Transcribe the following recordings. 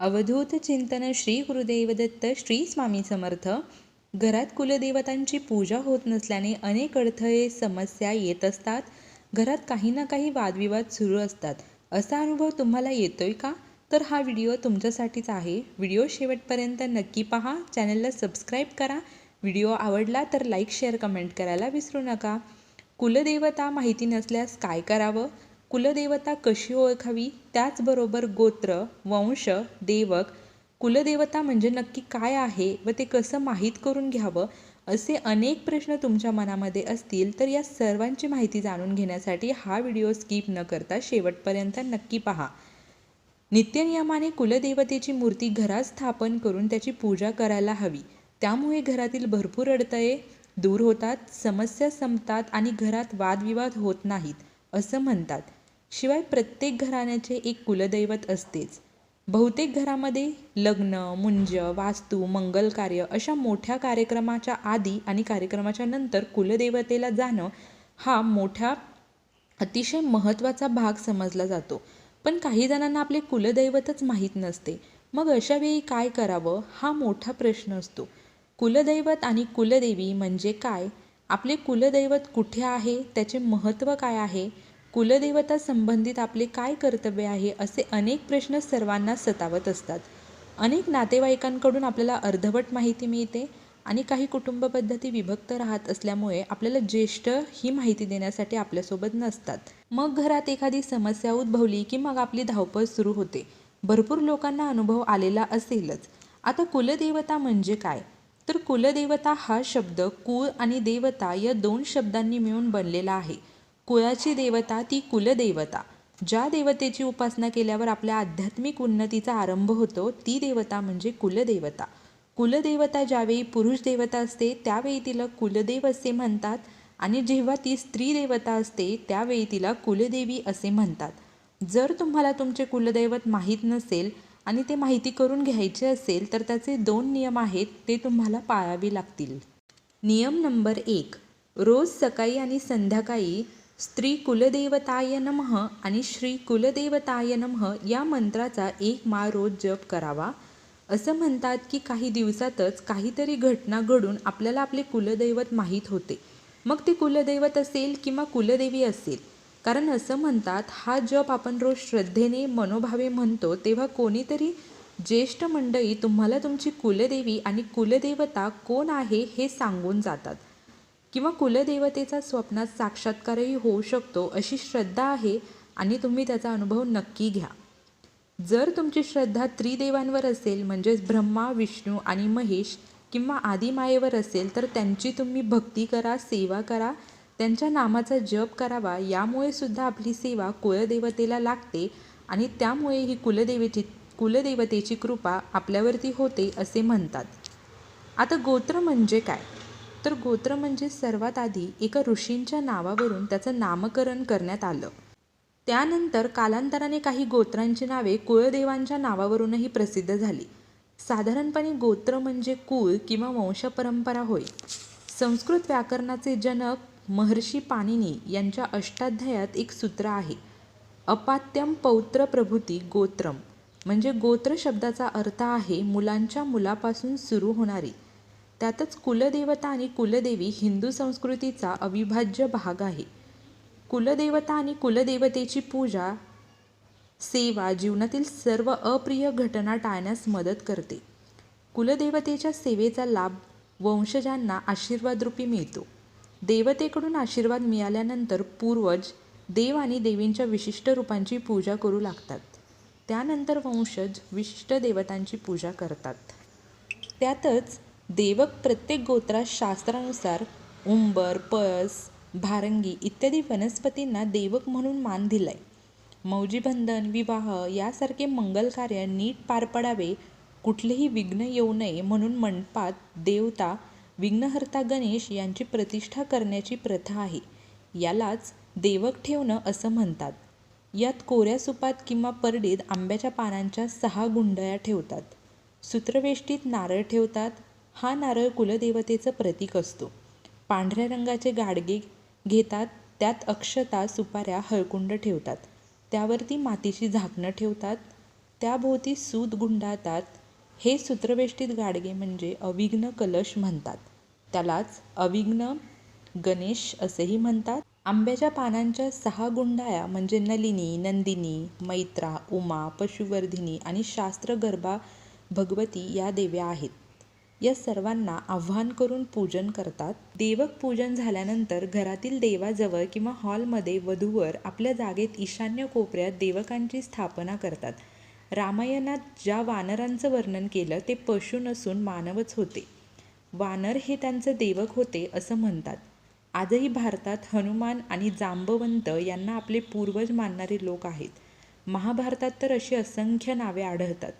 अवधूत चिंतन श्री गुरुदेवदत्त श्री स्वामी समर्थ. घरात कुलदेवतांची पूजा होत नसल्याने अनेक अडथळे समस्या येत असतात. घरात काही ना काही वादविवाद सुरू असतात. असा अनुभव तुम्हाला येतोय का? तर हा व्हिडिओ तुमच्यासाठीच आहे. व्हिडिओ शेवटपर्यंत नक्की पहा. चॅनलला सबस्क्राईब करा. व्हिडिओ आवडला तर लाईक शेअर कमेंट करायला विसरू नका. कुलदेवता माहिती नसल्यास काय करावं? कुलदेवता कशी ओळखावी? त्याचबरोबर गोत्र वंश देवक कुलदेवता म्हणजे नक्की काय आहे व ते कसं माहीत करून घ्यावं असे अनेक प्रश्न तुमच्या मनामध्ये असतील तर या सर्वांची माहिती जाणून घेण्यासाठी हा व्हिडिओ स्किप न करता शेवटपर्यंत नक्की पहा. नित्यनियमाने कुलदेवतेची मूर्ती घरात स्थापन करून त्याची पूजा करायला हवी. त्यामुळे घरातील भरपूर अडथळे दूर होतात समस्या संपतात आणि घरात वादविवाद होत नाहीत. असं म्हणतात. शिवाय प्रत्येक घराण्याचे एक कुलदैवत असतेच. बहुतेक घरामध्ये लग्न मुंज वास्तू मंगल कार्य अशा मोठ्या कार्यक्रमाच्या आधी आणि कार्यक्रमाच्या नंतर कुलदेवतेला जाणं हा मोठ्या अतिशय महत्त्वाचा भाग समजला जातो. पण काही जणांना आपले कुलदैवतच माहीत नसते. मग अशा वेळी काय करावं हा मोठा प्रश्न असतो. कुलदैवत आणि कुलदेवी म्हणजे काय? आपले कुलदैवत कुठे आहे? त्याचे महत्त्व काय आहे? कुलदेवता संबंधित आपले काय कर्तव्य आहे असे अनेक प्रश्न सर्वांना सतावत असतात. अनेक नातेवाईकांकडून आपल्याला अर्धवट माहिती मिळते आणि काही कुटुंब पद्धती विभक्त राहत असल्यामुळे आपल्याला ज्येष्ठ ही माहिती देण्यासाठी आपल्यासोबत नसतात. मग घरात एखादी समस्या उद्भवली की मग आपली धावपळ सुरू होते. भरपूर लोकांना अनुभव आलेला असेलच. आता कुलदेवता म्हणजे काय? तर कुलदेवता हा शब्द कुळ आणि देवता या दोन शब्दांनी मिळून बनलेला आहे. कुळाची देवता ती कुलदेवता. ज्या देवतेची उपासना केल्यावर आपल्या आध्यात्मिक उन्नतीचा आरंभ होतो ती देवता म्हणजे कुलदेवता. कुलदेवता ज्यावेळी पुरुष देवता असते त्यावेळी तिला कुलदेव असे म्हणतात आणि जेव्हा ती स्त्री देवता असते त्यावेळी तिला कुलदेवी असे म्हणतात. जर तुम्हाला तुमचे कुलदैवत माहीत नसेल आणि ते माहिती करून घ्यायचे असेल तर त्याचे दोन नियम आहेत ते तुम्हाला पाळावे लागतील. नियम नंबर एक रोज सकाळी आणि संध्याकाळी स्त्री कुलदेवताय नमः आणि श्री कुलदेवताय नमः या मंत्राचा एक माळ रोज जप करावा. असं म्हणतात की काही दिवसातच काहीतरी घटना घडून आपल्याला आपले कुलदैवत माहीत होते. मग ते कुलदैवत असेल किंवा कुलदेवी असेल. कारण असं म्हणतात हा जप आपण रोज श्रद्धेने मनोभावे म्हणतो तेव्हा कोणीतरी ज्येष्ठ मंडळी तुम्हाला तुमची कुलदेवी आणि कुलदेवता कोण आहे हे सांगून जातात. किंवा कुलदेवतेचा स्वप्नात साक्षात्कारही होऊ शकतो अशी श्रद्धा आहे आणि तुम्ही त्याचा अनुभव नक्की घ्या. जर तुमची श्रद्धा त्रिदेवांवर असेल म्हणजेच ब्रह्मा विष्णू आणि महेश किंवा आदिमायेवर असेल तर त्यांची तुम्ही भक्ती करा सेवा करा त्यांच्या नामाचा जप करावा यामुळे सुद्धा आपली सेवा कुलदेवतेला लागते आणि त्यामुळे ही कुलदेवीची कुलदेवतेची कृपा आपल्यावरती होते असे म्हणतात. आता गोत्र म्हणजे काय? तर गोत्र म्हणजे सर्वात आधी एका ऋषींच्या नावावरून त्याचं नामकरण करण्यात आलं. त्यानंतर कालांतराने काही गोत्रांची नावे कुळदेवांच्या नावावरूनही प्रसिद्ध झाली. साधारणपणे गोत्र म्हणजे कुळ किंवा वंशपरंपरा होय. संस्कृत व्याकरणाचे जनक महर्षी पाणिनी यांच्या अष्टाध्यायात एक सूत्र आहे. अपात्यम पौत्र प्रभूती गोत्रम म्हणजे गोत्र शब्दाचा अर्थ आहे मुलांच्या मुलापासून सुरू होणारी. त्यातच कुलदेवता आणि कुलदेवी हिंदू संस्कृतीचा अविभाज्य भाग आहे. कुलदेवता आणि कुलदेवतेची पूजा सेवा जीवनातील सर्व अप्रिय घटना टाळण्यास मदत करते. कुलदेवतेच्या सेवेचा लाभ वंशजांना आशीर्वादरूपी मिळतो. देवतेकडून आशीर्वाद मिळाल्यानंतर पूर्वज देव आणि देवींच्या विशिष्ट रूपांची पूजा करू लागतात. त्यानंतर वंशज विशिष्ट देवतांची पूजा करतात. त्यातच देवक प्रत्येक गोत्रात शास्त्रानुसार उंबर पळस भारंगी इत्यादी वनस्पतींना देवक म्हणून मान दिलाय. मौजीबंधन विवाह यासारखे मंगल कार्य नीट पार पडावे कुठलेही विघ्न येऊ नये म्हणून मंडपात देवता विघ्नहर्ता गणेश यांची प्रतिष्ठा करण्याची प्रथा आहे. यालाच देवक ठेवणं असं म्हणतात. यात कोऱ्या सुपात किंवा परडीत आंब्याच्या पानांच्या सहा गुंडया ठेवतात. सूत्रवेष्टीत नारळ ठेवतात. हा नारळ कुलदेवतेचं प्रतीक असतो. पांढऱ्या रंगाचे गाडगे घेतात त्यात अक्षता सुपाऱ्या हळकुंड ठेवतात. त्यावरती मातीची झाकणं ठेवतात त्याभोवती सूत गुंडाळतात. हे सूत्रवेष्टित गाडगे म्हणजे अविघ्न कलश म्हणतात. त्यालाच अविघ्न गणेश असेही म्हणतात. आंब्याच्या पानांच्या सहा गुंडाया म्हणजे नलिनी नंदिनी मैत्रा उमा पशुवर्धिनी आणि शास्त्रगर्भा भगवती या देव्या आहेत. या सर्वांना आव्हान करून पूजन करतात. देवक पूजन झाल्यानंतर घरातील देवाजवळ किंवा हॉलमध्ये वधूवर आपल्या जागेत ईशान्य कोपऱ्यात देवकांची स्थापना करतात. रामायणात ज्या वानरांचं वर्णन केलं ते पशु नसून मानवच होते. वानर हे त्यांचं देवक होते असं म्हणतात. आजही भारतात हनुमान आणि जांबवंत यांना आपले पूर्वज मानणारे लोक आहेत. महाभारतात तर अशी असंख्य नावे आढळतात.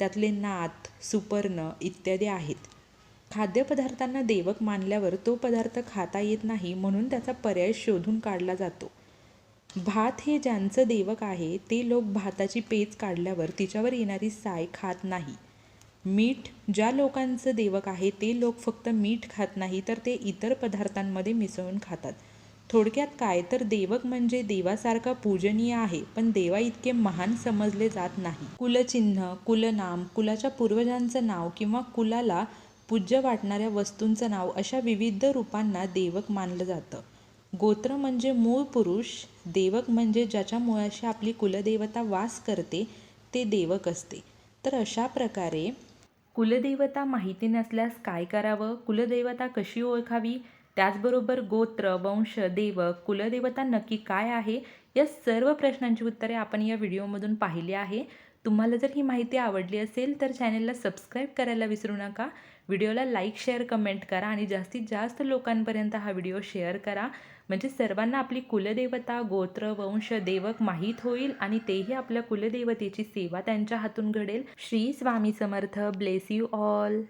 त्यातले नाथ सुपर्ण इत्यादी आहेत. खाद्यपदार्थांना देवक मानल्यावर तो पदार्थ खाता येत नाही म्हणून त्याचा पर्याय शोधून काढला जातो. भात हे ज्यांचं देवक आहे ते लोक भाताची पेच काढल्यावर तिच्यावर येणारी साय खात नाही. मीठ ज्या लोकांचं देवक आहे ते लोक फक्त मीठ खात नाही तर ते इतर पदार्थांमध्ये मिसळून खातात. थोडक्यात काय? तर देवक म्हणजे देवासारखा पूजनीय आहे पण देवा इतके महान समजले जात नाही. कुलचिन्ह कुलनाम कुलाच्या पूर्वजांचं नाव किंवा कुलाला पूज्य वाटणाऱ्या वस्तूंचं नाव अशा विविध रूपांना देवक मानलं जातं. गोत्र म्हणजे मूळ पुरुष देवक म्हणजे ज्याच्या मुळाशी आपली कुलदेवता वास करते ते देवक असते. तर अशा प्रकारे कुलदेवता माहिती नसल्यास काय करावं? कुलदेवता कशी ओळखावी? त्याचबरोबर गोत्र वंश देवक कुलदेवता नक्की काय आहे? या सर्व प्रश्नांची उत्तरे आपण या व्हिडिओमधून पाहिली आहे. तुम्हाला जर ही माहिती आवडली असेल तर चॅनलला सबस्क्राईब करायला विसरू नका. व्हिडिओला लाईक शेअर कमेंट करा आणि जास्तीत जास्त लोकांपर्यंत हा व्हिडिओ शेअर करा. म्हणजे सर्वांना आपली कुलदेवता गोत्र वंश देवक माहीत होईल आणि तेही आपल्या कुलदेवतेची सेवा त्यांच्या हातून घडेल. Shri Swami Samarth. Bless you all